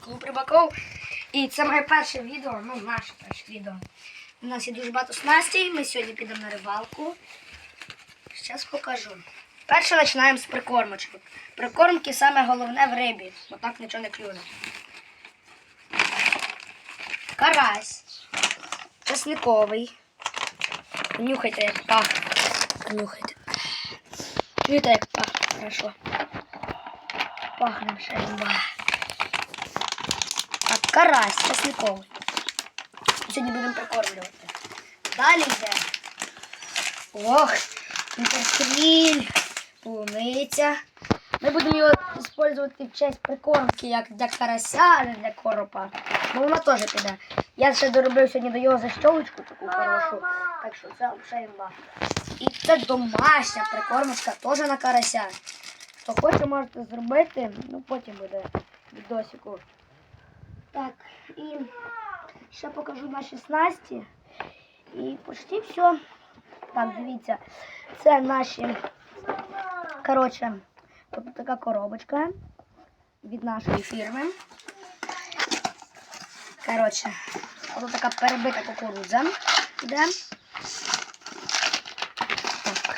Клуб рибаков. І це моє перше відео, ну наше перше відео. У нас є дуже багато снастей, ми сьогодні підемо на рибалку. Зараз покажу. Перше починаємо з прикормочок. Прикормки саме головне в рибі, бо так нічого не клюне. Карась. Чесниковий. Нюхайте, як пахне. Нюхайте. Чуєте, як пахне хорошо. Пахне ще карась чесниковий. Сьогодні будемо прикормлювати. Далі йде. Ох, інтеркріль, полуниця. Ми будемо його використовувати в честь прикормки, як для карася, а не для коропа. Бо вона теж піде. Я ще доробив сьогодні до його защолочку таку хорошу. Так що це вже імба. І це домашня прикормочка теж на карася. Хто хоче, можете зробити, ну потім буде відосику. Так, і ще покажу наші снасті. І почти все. Так, дивіться, це наші, коротше, от така коробочка від нашої фірми. Коротше, от така перебита кукурудза. Іде. Так.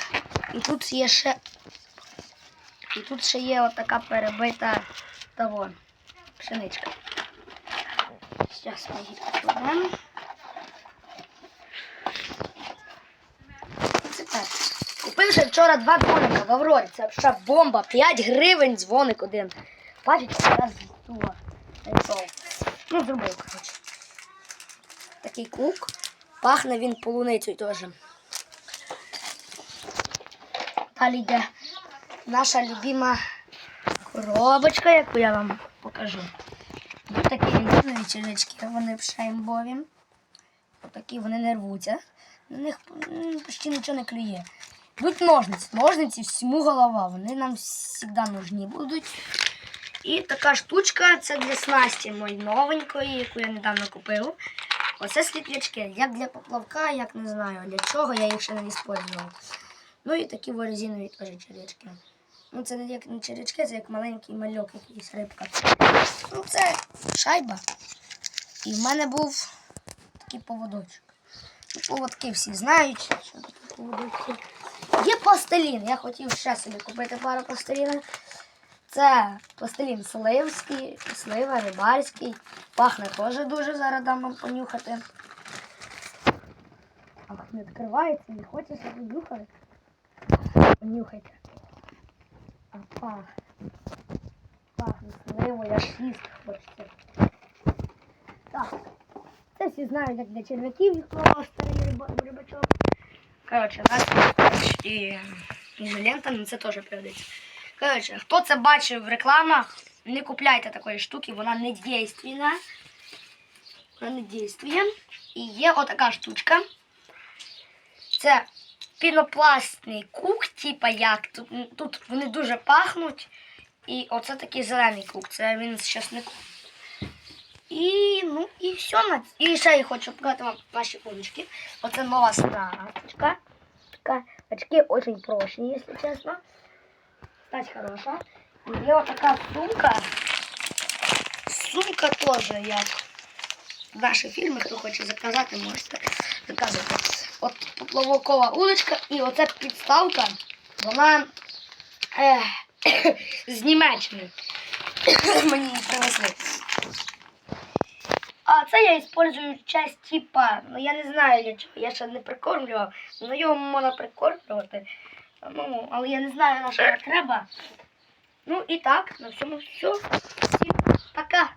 І тут є ще. І тут ще є от така перебита того, пшеничка. Зараз ми її покладемо. Тепер. Купив ще вчора два дзвоника в Аврорі. Це взагалі бомба. 5 гривень дзвоник один. Бачите, зараз зула. Ну, зробив, коротше. Такий кук. Пахне він полуницею теж. Далі йде наша любима коробочка, яку я вам покажу. Ось такі різні червячки, вони пшеймбові. Отакі вони не рвуться. На них почти нічого не клює. Йдуть ножниці. Ножниці всьому голова. Вони нам завжди нужні будуть. І така штучка це для снасті моєї новенької, яку я недавно купив. Оце світлячки. Як для поплавка, як не знаю для чого, я їх ще не використовував. Ну і такі резинові теж червячки. Ну це не як не червячки, це як маленький мальок, якийсь рибка. Ну це шайба. І в мене був такий поводочок. Ну, поводки всі знають, що таке поводочки. Є пластилін. Я хотів ще собі купити пару пластилінів. Це пластилін сливський, слива, рибальський. Пахне теж дуже зараз дам вам понюхати. Не відкривається, не хочеться понюхати. Понюхайте. Пах. Пахне сливою, аж їсти хочеться. Так. Це всі знають, як для черв'яків їх клала старий рибачок. Коротше, нас і ізолента, ну це теж пригодиться. Коротше, хто це бачив в рекламах, не купляйте такої штуки, вона не дійственна. Вона не дійствує. І є отака штучка. Це пінопластний кук, типа як. Тут, тут вони дуже пахнуть. І оце такий зелений кук. Це він з часником. І ну і все. І ще я хочу показати вам наші удочки. Оце нова снасточка. Така очки очень прочні, якщо чесно. Стать хороша. І є отака сумка. Сумка теж як в наші фільми, хто хоче заказати, можете заказувати. От поплавокова удочка і оця підставка, вона е, з Німеччини. Мені її привезли. А це я використовую часть типа, ну я не знаю для чого, я ще не прикормлював, але його можна прикормлювати. Ну, але я не знаю на що треба. Ну і так, на всьому все. Всім пока.